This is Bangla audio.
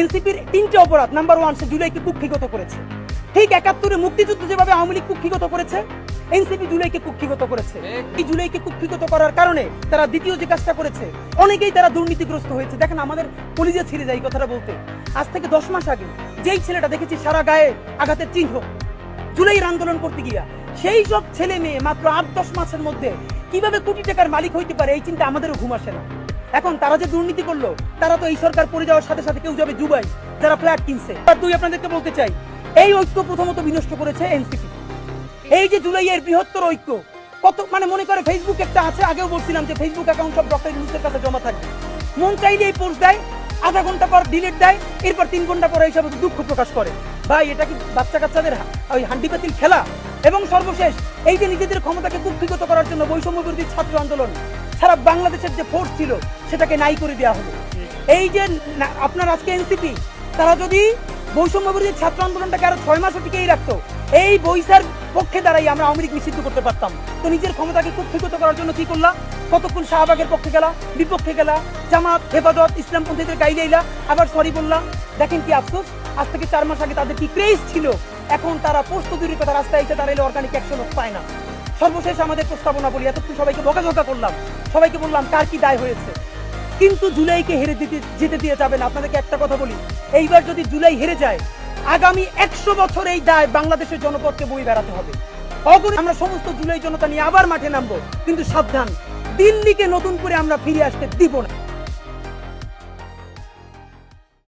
এনসিপির তিনটে অপরাধ নাম্বার ওয়ান সে জুলাইকে কুক্ষিগত করেছে। ঠিক একাত্তরে মুক্তিযুদ্ধ যেভাবে আওয়ামী লীগ কুক্ষিগত করেছে, এনসিপি জুলাইকে কুক্ষিগত করেছে। এই জুলাইকে কুক্ষিগত করার কারণে তারা দ্বিতীয় যে কাজটা করেছে, অনেকেই তারা দুর্নীতিগ্রস্ত হয়েছে। দেখেন, আমাদের কলিজা ছিঁড়ে যায় কথাটা বলতে। আজ থেকে দশ মাস আগে যেই ছেলেটা দেখেছি সারা গায়ে আঘাতের চিহ্ন, জুলাইয়ের আন্দোলন করতে গিয়া, সেই সব ছেলে মেয়ে মাত্র আট, দশ মাসের মধ্যে কীভাবে কোটি টাকার মালিক হইতে পারে, এই চিন্তা আমাদেরও ঘুম আসে না। এখন তারা যে দুর্নীতি করল, তারা তো এই সরকার পড়ে যাওয়ার সাথে সাথে কেউ যাবে দুবাই, যারা ফ্ল্যাট কিনছে। আর দুই আপনাদেরকে বলতে চাই, এই ঐক্য প্রথমত বিনষ্ট করেছে এনসিপি। এই যে জুলাইয়ের বৃহত্তর ঐক্য, কত মানে মনে করে ফেসবুক একটা আছে, আগেও বলছিলাম যে ফেসবুক অ্যাকাউন্ট সব ডক্টর ইউনুসের কাছে জমা থাকবে মন চাইলে এই পোস্ট দেয়, আধা ঘণ্টা পর ডিলিট দেয়, এরপর তিন ঘণ্টা পরে এইসব দুঃখ প্রকাশ করে। ভাই, এটা কি বাচ্চা কাচ্চাদের ওই হান্ডি পাতিল খেলা? এবং সর্বশেষ, এই যে নিজেদের ক্ষমতাকে কুক্ষিগত করার জন্য বৈষম্য বিরোধী ছাত্র আন্দোলন সারা বাংলাদেশের যে ফোর্স ছিল, সেটাকে নাই করে দেওয়া হলো। এই যে আপনার আজকে এনসিপি তারা যদি বৈষম্য বিরোধী ছাত্র আন্দোলনটাকে আরও ছয় মাসও টিকেই রাখতো, এই বৈশার পক্ষে দাঁড়াই আমরা আওয়ামী লীগ নিষিদ্ধ করতে পারতাম। তো নিজের ক্ষমতাকে কুক্ষিগত করার জন্য কি করলা? কতক্ষণ শাহবাগের পক্ষে গেলা, বিপক্ষে গেলা, জামাত, হেফাজত ইসলাম পন্থীদের গাইলে এলা আবার সরি বললাম দেখেন কি আফসোস, আজ থেকে চার মাস আগে তাদের কি ক্রেজ ছিল? এখন তারা পোস্ত দূরের কথা রাস্তায় এসে দাঁড়াইলে অর্গানিক অ্যাকশন পায় না। সর্বশেষ আমাদের প্রস্তাবনা বলি, এতক্ষণ সবাইকে বকাঝকা করলাম। সবাইকে বললাম, কার কি দায় হয়েছে? কিন্তু জুলাইকে হেরে দিতে, যেতে দিয়ে যাবেন, আপনাদেরকে একটা কথা বলি। এইবার যদি জুলাই হেরে যায়, আগামী একশো বছর এই দায় বাংলাদেশের জনপদকে বই বেড়াতে হবে। অগুণ আমরা সমস্ত জুলাই জনতা নিয়ে আবার মাঠে নামবো, কিন্তু সাবধান। দিল্লিকে নতুন করে আমরা ফিরে আসতে দিব না।